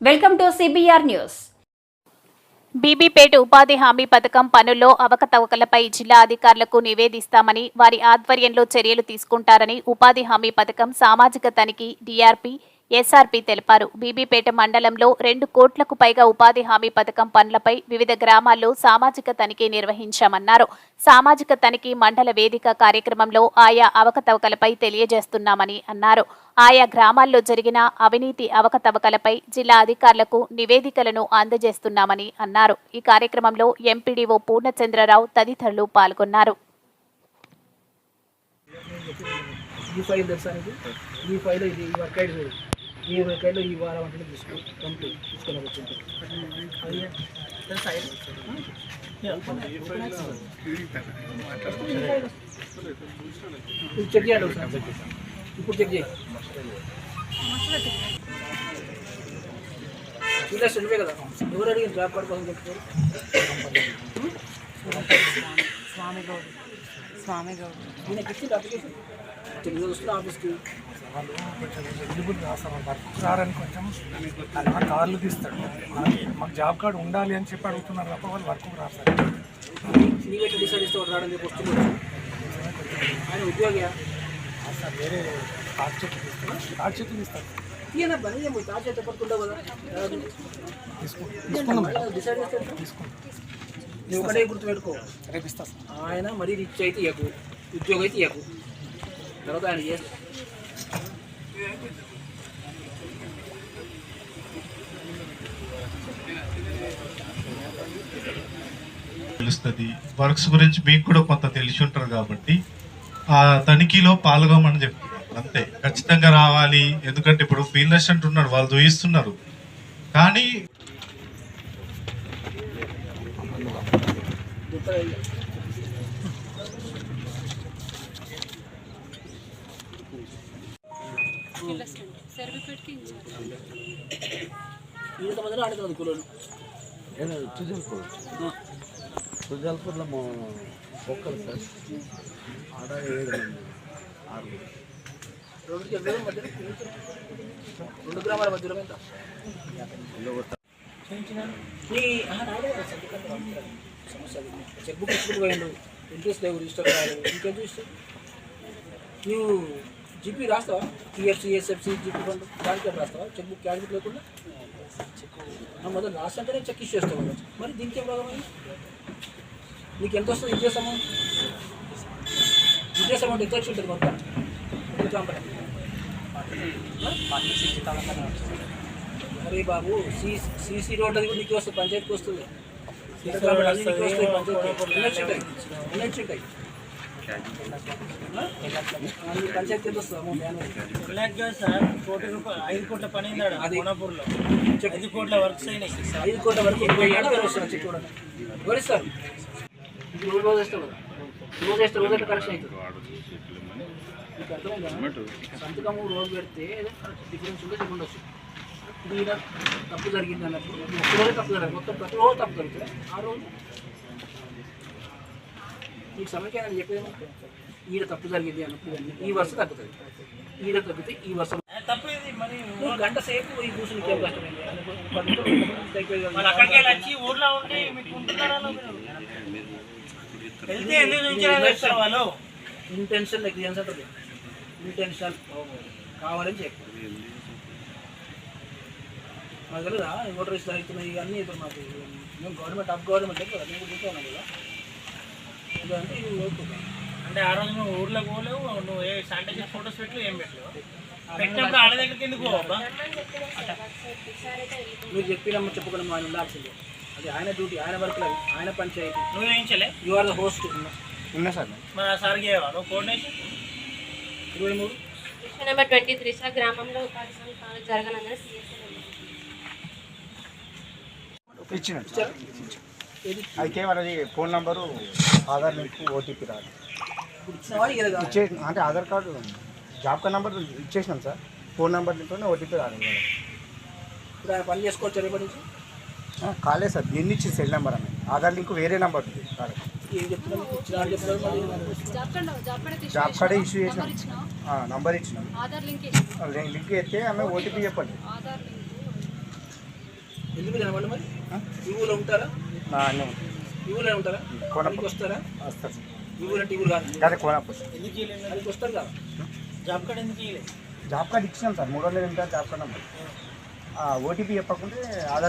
Welcome to CBR news Bibipet ఉపాధి హామీ పథకం పనుల్లో అవకతవకలపై జిల్లా అధికారులకు నివేదిస్తామని వారి ఆధ్వర్యంలో చర్యలు తీసుకుంటారని ఉపాధి హామీ పథకం సామాజిక తనిఖీ డీఆర్పీ ఎస్ఆర్పి తెలిపారు. బీబీపేట మండలంలో రెండు కోట్లకు పైగా ఉపాధి హామీ పథకం పనులపై వివిధ గ్రామాల్లో సామాజిక తనిఖీ నిర్వహించామన్నారు. సామాజిక తనిఖీ మండల వేదిక కార్యక్రమంలో ఆయా అవకతవకలపై తెలియజేస్తున్నామని అన్నారు. ఆయా గ్రామాల్లో జరిగిన అవినీతి అవకతవకలపై జిల్లా అధికారులకు నివేదికలను అందజేస్తున్నామని అన్నారు. ఈ కార్యక్రమంలో ఎంపీడీఓ పూర్ణచంద్రరావు తదితరులు పాల్గొన్నారు. ఈ ఫైల్ ఈ ఫైల్ ఇది వర్క్ ఈ వర్క్ ఐడిలో ఈ వారం అంటే తీసుకో కంప్లీట్ తీసుకొని వచ్చింది అది తెలుసా ఇది? ఇప్పుడు చెక్ చేయాలి ఒకసారి ఇప్పుడు చెక్ చేయి చూడేసి నువ్వే కదా ఎవరు అడిగిన జాబ్ కార్డ్ కోసం చెప్తారు స్వామి గౌడ్ స్వామి గౌడ్ ఈయనకి ఇచ్చింది అప్లికేషన్ తెలుగు వస్తున్నా ఆఫీస్కి వాళ్ళు కొంచెం ఎలిజిబుల్ రాస్తారు వర్క్ రారని కొంచెం అలా కార్లు తీస్తాడు. మాకు జాబ్ కార్డు ఉండాలి అని చెప్పి అడుగుతున్నారు తప్ప వాళ్ళు వర్క్ రాస్తారు ఆయన ఉద్యోగి సార్ వేరే కార్డ్ చెక్ తీస్తారు కార్డ్ చెక్ తీస్తారు ఒకటే గుర్తుపెట్టుకో రేపు ఇస్తా ఆయన మరీ రిచ్ అయితే ఇవ్వకు ఉద్యోగం అయితే ఇవ్వకు తర్వాత ఆయన చేస్తా. తెలుస్తుంది. వర్క్స్ గురించి మీకు కూడా కొంత తెలిసి ఉంటారు కాబట్టి ఆ తనిఖీలో పాల్గొమని చెప్తున్నారు. అంతే. ఖచ్చితంగా రావాలి. ఎందుకంటే ఇప్పుడు ఫీల్డ్ అసిస్టెంట్ వాళ్ళు చూయిస్తున్నారు. కానీ అసిస్టెంట్ సర్టిఫికేట్కి ఇన్ఛార్జ్ ఇంతమందిలో ఆడుతుంది కూలోను తుజల్పూర్ మా ఒక్కరు ఆడ ఏడు మంది. రెండు గ్రామాల మధ్యలో ఎంత? సమస్య చెక్ బుక్ ఇచ్చుకుంటూ పోయిండు ఇంట్రెస్ట్ లేవు రిజిస్టర్ కాదు. ఇంకేం చూస్తావు నువ్వు జీపీ రాస్తావా? టీఎఫ్సీ ఎస్ఎఫ్సి జీపీ ఫండ్ దానికి రాస్తావా? చెక్ బుక్ క్యాష్ బుక్ లేకుండా మొదలు రాస్తాంటేనే చెక్ ఇష్యూ చేస్తావు మరి దీనికి ఏం భాగం నీకు ఎంత వస్తుంది ఇంట్రెస్ట్ అమౌంట్? ఇంట్రెస్ట్ అమౌంట్ ఎంత వచ్చి ఉంటుంది మొత్తం? అరే బాబు సి సీసీ రోడ్ అది కూడా నీకు వస్తుంది పంచాయతీకి వస్తుంది. సీసీ పంచాయతీ ఉంటాయి ఎన్ని వచ్చి ఉంటాయి ఆ? ఆ, సార్ కోటి రూపాయలు ఐదు కోట్ల పని అయిందాడు అది- కోనాపూర్లో ఐదు కోట్ల వర్క్స్ అయినాయి ఐదు కోట్ల వరకు ఇరవై రోజు రోజు వేస్తావు కదా రోజు రోజు కరెక్షన్ అవుతుంది సంతకం రోజు పెడితే డిఫరెన్స్ ఉంటే చెప్పండి తప్పు జరిగింది అన్నప్పుడు ఒక్కరోజు తప్పు జరగదు మొత్తం ప్రతి రోజు తప్పు జరుగుతుంది ఆ రోజు సమస్య అని చెప్పేది ఈడ తప్పు జరిగింది అన్నప్పుడు ఈ వర్షం తగ్గుతుంది. ఈడ తగ్గితే ఈ వర్షం తప్పు ఇది మరి నువ్వు గంట సేపు పోయి కూర్చుని కదా. వాళ్ళు అక్కడికి వెళ్ళి వచ్చి ఊర్లో ఉంటే మీకు ఉంటున్నారా మీరు? వెళ్తే ఎందుకు చూపించాలని చెప్తారు వాళ్ళు? ఇంటెన్షన్ ఇంటెన్షన్ కావాలని చెప్పు మాకు తెలుదా? ఓటర్ ఇవన్నీ ఇప్పుడు మాకు మేము గవర్నమెంట్ ఆఫ్ గవర్నమెంట్ కదా మేము కదా. అంటే ఆ రోజు నువ్వు ఊర్లోకి పోలేవు నువ్వు ఏ శానిటైజర్ ఫోటోస్ పెట్టు ఏం పెట్టలేవు. పెట్టినప్పుడు ఆడ దగ్గరికి ఎందుకు పోవబ్బా మీరు చెప్పినమ్మ చెప్పుకున్న ఆయన ఉండాల్సిందే. అది ఆయన డ్యూటీ ఆయన వర్క్ లేదు ఆయన పంచాయతీ నువ్వు వేయించలే? యు ఆర్ ద హోస్ట్ ఉన్నా సార్. మన ఆ సార్ చేయవా నువ్వు కోఆర్డినేషన్ ఇరవై మూడు. నెంబర్ ట్వంటీ త్రీ సార్ గ్రామంలో ఉపాధి జరగనందున ఏది అయితే వాళ్ళది phone number Aadhaar link OTP రాదు. ఇచ్చే అంటే Aadhaar card job card number ఇచ్చేసినాం sir. Phone number లింక్లోనే ఓటీపీ రాదు ఇప్పుడు ఆయన పని చేసుకోవచ్చు రేపటి నుంచి? కాలేదు సార్. దీన్ని ఇచ్చి సెల్ నెంబర్ అని. ఆధార్ లింక్ వేరే నెంబర్ ఉంది. కాలేదు జాబ్ కార్డే ఇష్యూ చేసినాం. నంబర్ ఇచ్చినాం. ఆధార్ లింక్ లింక్ ఎత్తే ఆమె ఓటీపీ చెప్పండి. ఆధార్ లింక్. ఎందుకు తినవాలి మరి? ఈ ఊళ్ళో ఉంటారా? ఈ ఊళ్ళో ఉంటారా? పనికి వస్తారా? వస్తారు. ఈ ఊరు అంటే ఈ ఊరు కాదు. అదే ఎందుకు ఇవ్వలేదు వస్తారు కదా. జాబ్ కార్డ్ ఎందుకు ఇవ్వలేదు జాబ్ కార్డ్ ఇచ్చినాం సార్ మూడు వందలు ఎంత? జాబ్ కార్డ్ ఓటీపీ చెప్పకుంటే ఆధార్